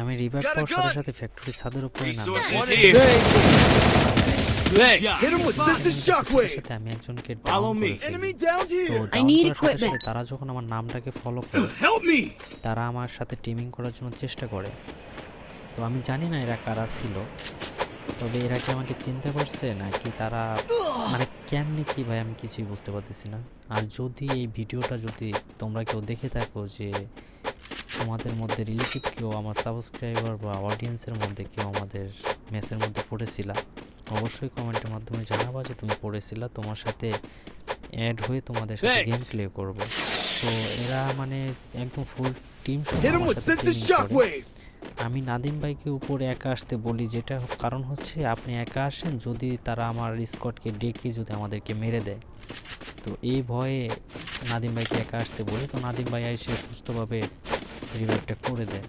আমি a পাওয়ার সাথে! সাথে ফ্যাক্টরি ছাদের উপরে আমি একজনকে. তারা যখন আমার নামটাকে ফলো করে তারা আমার সাথে টিমিং করার জন্য চেষ্টা করে। তো আমি জানি না এরা কারা ছিল তবে এরা কি আমাকে চিনতে পারছে নাকি তারা মানে কেমনি কি ভাই আমি কিছুই বুঝতে পারতেছি না। আর যদি এই ভিডিওটা যদি তোমরা কেউ দেখে থাকো যে তোমাদের মধ্যে রিলেটিভ কেউ আমার সাবস্ক্রাইবার বা অডিয়েন্সের মধ্যে কেউ আমাদের ম্যাচের মধ্যে পড়েছিলা অবশ্যই কমেন্টের মাধ্যমে জানাবা যে তুমি পড়েছিলা তোমার সাথে অ্যাড হয়ে তোমাদের সাথে গেম প্লে করব। তো এরা মানে একদম ফুল টিম. আমি নাদিম ভাইকে উপরে একা আসতে বলি যেটা কারণ হচ্ছে আপনি একা আসেন যদি তারা আমার স্কটকে ডেকে যদি আমাদেরকে মেরে দেয়। তো এই ভয়ে নাদিম ভাইকে একা আসতে বলি। তো নাদিম ভাই এসে সুস্থভাবে রিভাইভটা করে দেয়।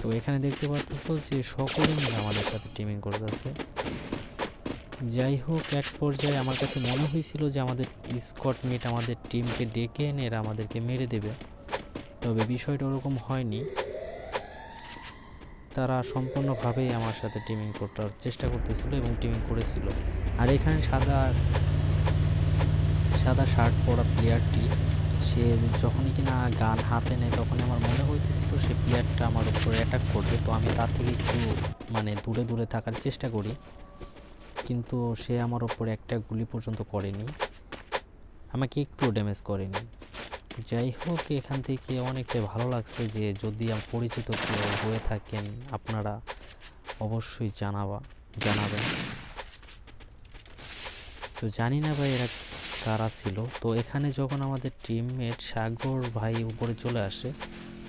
তো এখানে দেখতে পাচ্তেছো যে সকলে মিলে আমাদের সাথে টিমিং করতেছে। যাই হোক, এক পর্যায়ে আমার কাছে মনে হয়েছিল যে আমাদের স্কট মেট আমাদের টিমকে ডেকে এনে এরা আমাদেরকে মেরে দেবে। তবে বিষয়টা ওরকম হয়নি। তারা সম্পূর্ণভাবেই আমার সাথে টিমিং করার চেষ্টা করতেছিল এবং টিমিং করেছিল। আর এখানে সাদা সাদা শার্ট পরা প্লেয়ারটি সে যখনই কিনা গান হাতে নেয় তখন আমার মনে হইতেছিল সে প্লেয়ারটা আমার উপরে অ্যাটাক করবে। তো আমি তার থেকে একটু মানে দূরে দূরে থাকার চেষ্টা করি। কিন্তু সে আমার উপরে একটা গুলি পর্যন্ত করেনি। আমাকে একটু ড্যামেজ করেনি। যাই হোক, এখান থেকে অনেকটাই ভালো লাগছে যে যদি আম পরিচিত কেউ হয়ে থাকেন, আপনারা অবশ্যই জানাবা জানাবেন। তো জানি না ভাই এরা কারা ছিল? তো এখানে যখন আমাদের টিমমেট সাগর ভাই উপরে চলে আসে,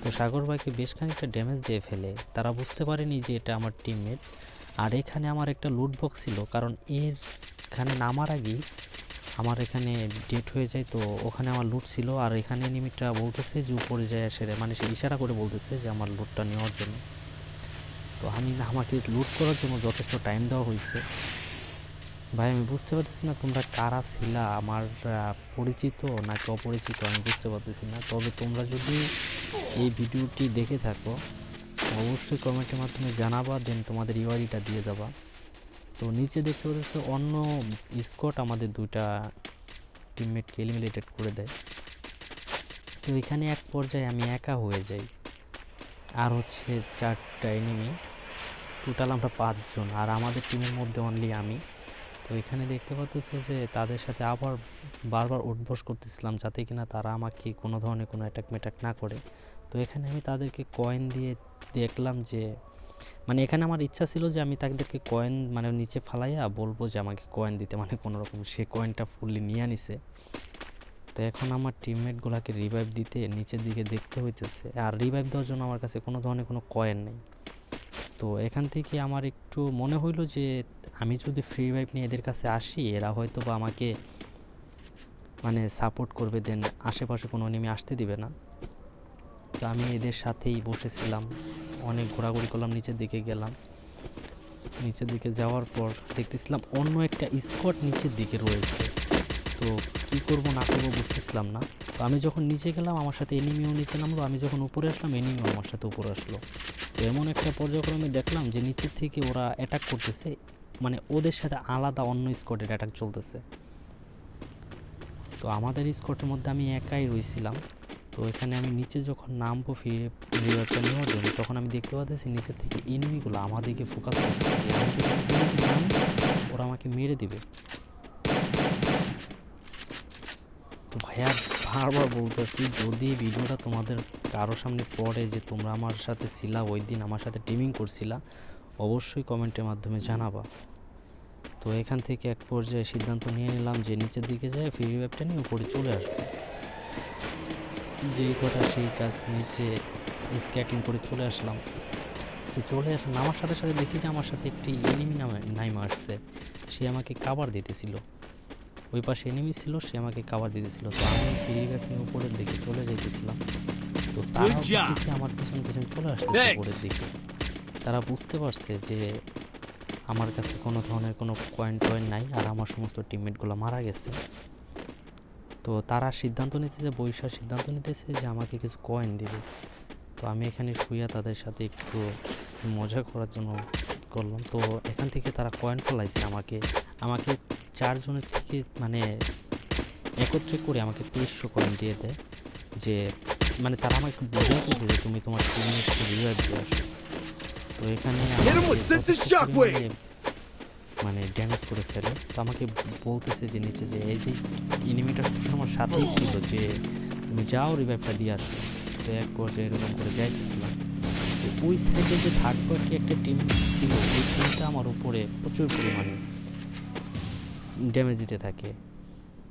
তো সাগর ভাইকে বেশ খানিকটা ড্যামেজ দিয়ে ফেলে। তারা বুঝতে পারেনি যে এটা আমার টিমমেট আর এখানে আমার একটা লুট বক্স ছিল, কারণ এর এখানে নামার আগেই আমার এখানে ডেট হয়ে যায়, তো ওখানে আমার লুট ছিল। আর এখানে নিমিটটা বলতেছে যে উপরে যায় সেরে মানে সে ইশারা করে বলতেছে যে আমার লুটটা নেওয়ার জন্য। তো আমি আমাকে লুট করার জন্য যথেষ্ট টাইম দেওয়া হয়েছে। ভাই, আমি বুঝতে পারতেছি না তোমরা কারা ছিলা, আমার পরিচিত নাকি অপরিচিত, আমি বুঝতে পারতেছি না। তবে তোমরা যদি এই ভিডিওটি দেখে থাকো, অবশ্যই কমেন্টের মাধ্যমে জানাবা, দেন তোমাদের ইউআইডিটা দিয়ে দেবা। তো নিচে দেখতে পাচ্ছি অন্য স্কট আমাদের দুইটা টিমমেটকে এলিমিনেটেড করে দেয়। তো এখানে এক পর্যায়ে আমি একা হয়ে যাই। আর হচ্ছে চারটা এনিমি টোটাল আমরা পাঁচজন, আর আমাদের টিমের মধ্যে অনলি আমি। এখানে দেখতে পাচ্তেছো যে তাদের সাথে আবার বারবার উঠবস করতেছিলাম যাতে কিনা তারা আমাকে কোনো ধরনের কোনো অ্যাটাক ম্যাটাক না করে। তো এখানে আমি তাদেরকে কয়েন দিয়ে দেখলাম যে মানে এখানে আমার ইচ্ছা ছিল যে আমি তাদেরকে কয়েন মানে নিচে ফালাইয়া বলব যে আমাকে কয়েন দিতে মানে কোনো রকম সে কয়েনটা ফুললি নিয়ে নিছে। তো এখন আমার টিমমেটগুলোকে রিভাইভ দিতে নিচের দিকে দেখতে হইতেছে। আর রিভাইভ দেওয়ার জন্য আমার কাছে কোনো ধরনের কোনো কয়েন নেই। তো এখান থেকে আমার একটু মনে হইল যে আমি যদি ফ্রি রিভাইভ নিয়ে এদের কাছে আসি, এরা হয়তো বা আমাকে মানে সাপোর্ট করবে দেন আশেপাশে কোনো নেমে আসতে দিবে না। তো আমি এদের সাথেই বসেছিলাম, অনেক ঘোরাঘুরি করলাম, নিচের দিকে গেলাম। নিচের দিকে যাওয়ার পর দেখতেছিলাম অন্য একটা স্কট নিচের দিকে রয়েছে। তো কি করব না করব বুঝতেছিলাম না। তো আমি যখন নিচে গেলাম, আমার সাথে এনিমিও নিচে নামলো, আমি যখন উপরে আসলাম এনিমিও আমার সাথে উপরে আসলো। তো এমন একটা পর্যায়ক্রমে দেখলাম যে নিচের থেকে ওরা অ্যাটাক করতেছে। মানে ওদের সাথে আলাদা অন্য স্কটের অ্যাটাক চলতেছে। তো আমাদের স্কটের মধ্যে আমি একাই রয়েছিলাম তো এখানে আমি নিচে যখন নামবো ফিরে রিভারটা নেওয়ার জন্য, তখন আমি দেখতে পাচ্ছি নিচের থেকে এনিমিগুলো আমাদেরকে ফোকাস করছে ওরা আমাকে মেরে দিবে। তো ভাইয়া, বারবার বলতেছি, যদি ভিডিওটা তোমাদের কারও সামনে পড়ে যে তোমরা আমার সাথে ছিলা, ওই দিন আমার সাথে টিমিং করছিলা, অবশ্যই কমেন্টের মাধ্যমে জানাবা। তো এখান থেকে এক পর্যায়ে সিদ্ধান্ত নিয়ে নিলাম যে নিচের দিকে যায় ফ্রি ওয়েবটা নিয়ে উপরে চলে আসব। যেই কথা সেই কাজ নিচে স্ক্যাটিং করে চলে আসলাম। তো চলে আসলাম আমার সাথে সাথে দেখি যে আমার সাথে একটি এনিমি নামে, নাইম আসছে। সে আমাকে কাবার দিতেছিল। ওই পাশে এনিমি ছিল সে আমাকে কাবার দিতেছিল তো আমি ফ্রি নিয়ে উপরের দিকে চলে যাইতেছিলাম। তো তারা Good আমার পিছন পিছন চলে আসতেছে. উপরের দিকে। তারা বুঝতে পারছে যে আমার কাছে কোনো ধরনের কোনো কয়েন টয়েন নাই আর আমার সমস্ত টিমমেটগুলো মারা গেছে। তো তারা সিদ্ধান্ত নিতেছে বৈশাখ সিদ্ধান্ত নিতেছে যে আমাকে কিছু কয়েন দিবে। তো আমি এখানে শুয়ে তাদের সাথে একটু মজা করার জন্য করলাম। তো এখান থেকে তারা কয়েন ফেলাইছে আমাকে। আমাকে চারজনের থেকে মানে একত্রে করে আমাকে তেইশশো কয়েন দিয়ে দেয় যে মানে তারা আমাকে বোঝাইতেছে যে তুমি তোমার টিমমেটকে রিভাইভ দিয়ে আসো। তো এখানে মানে ড্যামেজ করে ফেলে। তো আমাকে বলতেছে যে নিচে যে এই যে এনিমিটা আমার সাথেই ছিল যে তুমি যাও রিভাইভটা দিয়ে আসো। তো এক পর্যায়ে এরকম করে যাইতেছিলাম। তো ওই সাইডে যে থার্ড পার্টি একটা টিম ছিল ওই টিমটা আমার উপরে প্রচুর পরিমাণে ড্যামেজ দিতে থাকে।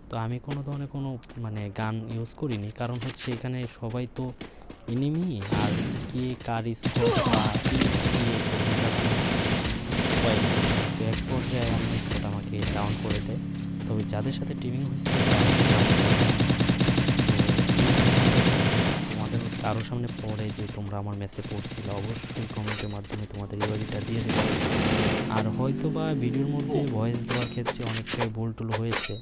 তো আমি কোনো ধরনের কোনো মানে গান ইউজ করিনি। কারণ হচ্ছে এখানে সবাই তো এনিমি আর কে কার বা এক পর্যায়ে আমাকে ডাউন করে দেয়। তবে যাদের সাথে টিমিং হয়েছে তোমাদের কারোর সামনে পড়ে যে তোমরা আমার মেসে পড়ছিলে অবশ্যই কমেন্টের মাধ্যমে তোমাদের ইউআইডিটা দিয়ে দেবে। আর হয়তো বা ভিডিওর মধ্যে ভয়েস দেওয়ার ক্ষেত্রে অনেকটাই ভুল টুল হয়েছে।